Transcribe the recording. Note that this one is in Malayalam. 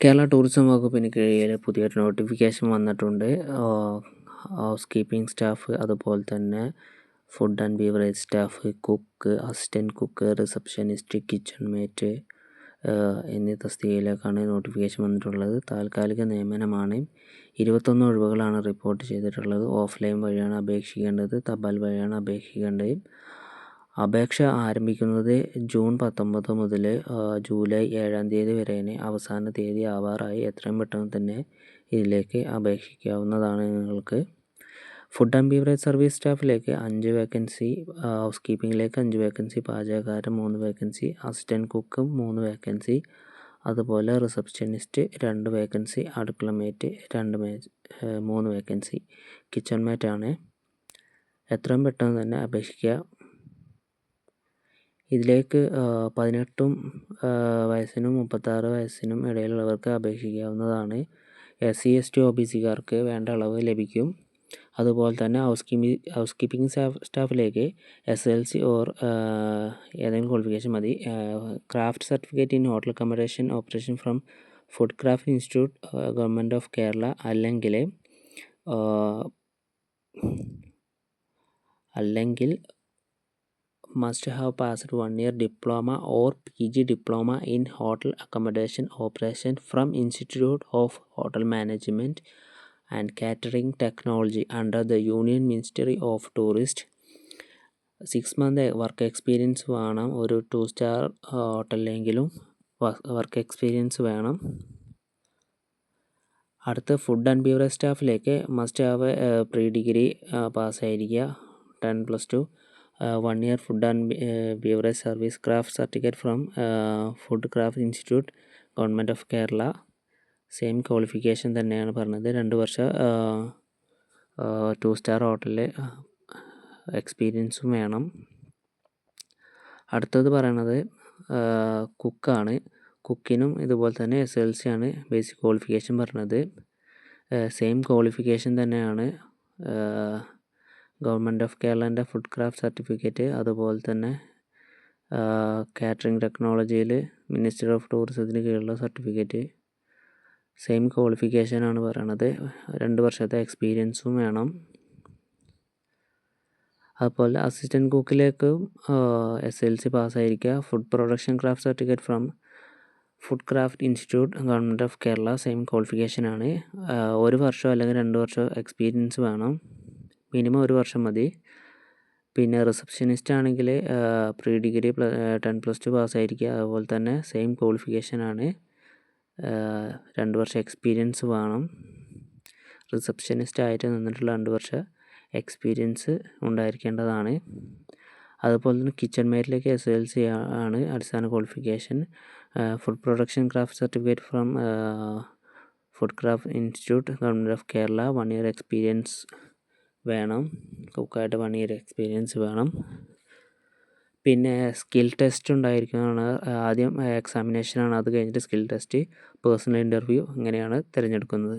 കേരള ടൂറിസം വകുപ്പിന് കീഴിൽ പുതിയൊരു നോട്ടിഫിക്കേഷൻ വന്നിട്ടുണ്ട്. ഹൗസ് കീപ്പിംഗ് സ്റ്റാഫ് അതുപോലെ തന്നെ food and beverage staff cook assistant cook receptionist kitchen mate എന്നീ തസ്തികയിലേക്കാണ് നോട്ടിഫിക്കേഷൻ വന്നിട്ടുള്ളത്. താൽക്കാലിക നിയമനമാണ്. ഇരുപത്തൊന്ന് ഒഴിവുകളാണ് റിപ്പോർട്ട് ചെയ്തിട്ടുള്ളത്. ഓഫ്ലൈൻ വഴിയാണ് അപേക്ഷിക്കേണ്ടത്. തപാൽ വഴിയാണ് അപേക്ഷിക്കേണ്ടത്. അപേക്ഷ ആരംഭിക്കുന്നത് ജൂൺ പത്തൊമ്പത് മുതൽ ജൂലൈ ഏഴാം തീയതി വരെയാണ്. അവസാന തീയതി ആവാറായി എത്രയും പെട്ടെന്ന് തന്നെ ഇതിലേക്ക് അപേക്ഷിക്കാവുന്നതാണ് നിങ്ങൾക്ക്. ഫുഡ് ആൻഡ് ബീവറേജ് സർവീസ് സ്റ്റാഫിലേക്ക് അഞ്ച് വേക്കൻസി ഹൗസ് കീപ്പിങ്ങിലേക്ക് അഞ്ച് വേക്കൻസി പാചകക്കാരൻ മൂന്ന് വേക്കൻസി അസിസ്റ്റന്റ് കുക്കും മൂന്ന് വേക്കൻസി അതുപോലെ റിസപ്ഷനിസ്റ്റ് രണ്ട് വേക്കൻസി അടുക്കള മേറ്റ് രണ്ട് മേ മൂന്ന് വേക്കൻസി കിച്ചൺ മേറ്റാണ്. എത്രയും പെട്ടെന്ന് തന്നെ അപേക്ഷിക്കുക. ഇതിലേക്ക് പതിനെട്ടും വയസ്സിനും മുപ്പത്താറ് വയസ്സിനും ഇടയിലുള്ളവർക്ക് അപേക്ഷിക്കാവുന്നതാണ്. S C S T O B സിക്കാർക്ക് വേണ്ട അളവ് ലഭിക്കും. അതുപോലെ തന്നെ house keeping house keeping staff സ്റ്റാഫിലേക്ക് S L C or ഏതെങ്കിലും ക്വാളിഫിക്കേഷൻ മതി. Craft certificate in hotel accommodation operation from food craft institute government of Kerala അല്ലെങ്കിൽ അല്ലെങ്കിൽ must have passed one year diploma or PG diploma in hotel accommodation operation from Institute of Hotel Management and Catering Technology under the Union Ministry of Tourist six month work experience വേണം ഒരു ടു സ്റ്റാർ ഹോട്ടലിലെങ്കിലും വർക്ക് എക്സ്പീരിയൻസ് വേണം അടുത്ത ഫുഡ് ആൻഡ് ബീവറേജ് സ്റ്റാഫിലേക്ക് must have pre degree പാസ്സായിരിക്കുക ten plus two one year food and beverage service craft certificate from food craft institute government of Kerala same qualification തന്നെയാണ് പറഞ്ഞത്. രണ്ട് വർഷം ടു സ്റ്റാർ ഹോട്ടലിൽ എക്സ്പീരിയൻസും വേണം. അടുത്തത് പറയണത് കുക്കാണ് കുക്കിനും ഇതുപോലെ തന്നെ എസ് എൽ സി ആണ് ബേസിക് ക്വാളിഫിക്കേഷൻ പറഞ്ഞത്. സെയിം ക്വാളിഫിക്കേഷൻ തന്നെയാണ് ഗവൺമെന്റ് ഓഫ് കേരളന്റെ ഫുഡ് ക്രാഫ്റ്റ് സർട്ടിഫിക്കറ്റ് അതുപോലെ തന്നെ കാറ്ററിംഗ് ടെക്നോളജിയിൽ മിനിസ്റ്റർ ഓഫ് ടൂറിസത്തിന് കീഴിലുള്ള സർട്ടിഫിക്കറ്റ്. സെയിം ക്വാളിഫിക്കേഷനാണ് പറയണത്. രണ്ട് വർഷത്തെ എക്സ്പീരിയൻസും വേണം. അതുപോലെ അസിസ്റ്റന്റ് കുക്കിലേക്കും S L C പാസ്സായിരിക്കുക. Food production craft certificate from food craft institute government of Kerala same ക്വാളിഫിക്കേഷനാണ് ഒരു വർഷം അല്ലെങ്കിൽ രണ്ട് വർഷം എക്സ്പീരിയൻസ് വേണം. മിനിമം ഒരു വർഷം മതി. പിന്നെ റിസപ്ഷനിസ്റ്റ് ആണെങ്കിൽ pre degree ten plus two പാസ്സായിരിക്കുക അതുപോലെ തന്നെ സെയിം ക്വാളിഫിക്കേഷൻ ആണ്. രണ്ട് വർഷം എക്സ്പീരിയൻസ് വേണം. റിസപ്ഷനിസ്റ്റ് ആയിട്ട് നിന്നിട്ടുള്ള രണ്ട് വർഷം എക്സ്പീരിയൻസ് ഉണ്ടായിരിക്കേണ്ടതാണ്. അതുപോലെ തന്നെ കിച്ചൺ മേറ്റിലേക്ക് എസ് എൽ സി ആണ് അടിസ്ഥാന qualification food production craft certificate from food craft institute government of Kerala one year experience വേണം. കുക്കായിട്ട് ഇയർ എക്സ്പീരിയൻസ് വേണം. പിന്നെ സ്കിൽ ടെസ്റ്റ് ഉണ്ടായിരിക്കുന്നതാണ് ആദ്യം എക്സാമിനേഷനാണ് അത് കഴിഞ്ഞിട്ട് സ്കിൽ ടെസ്റ്റ് പേഴ്സണൽ ഇന്റർവ്യൂ അങ്ങനെയാണ് തിരഞ്ഞെടുക്കുന്നത്.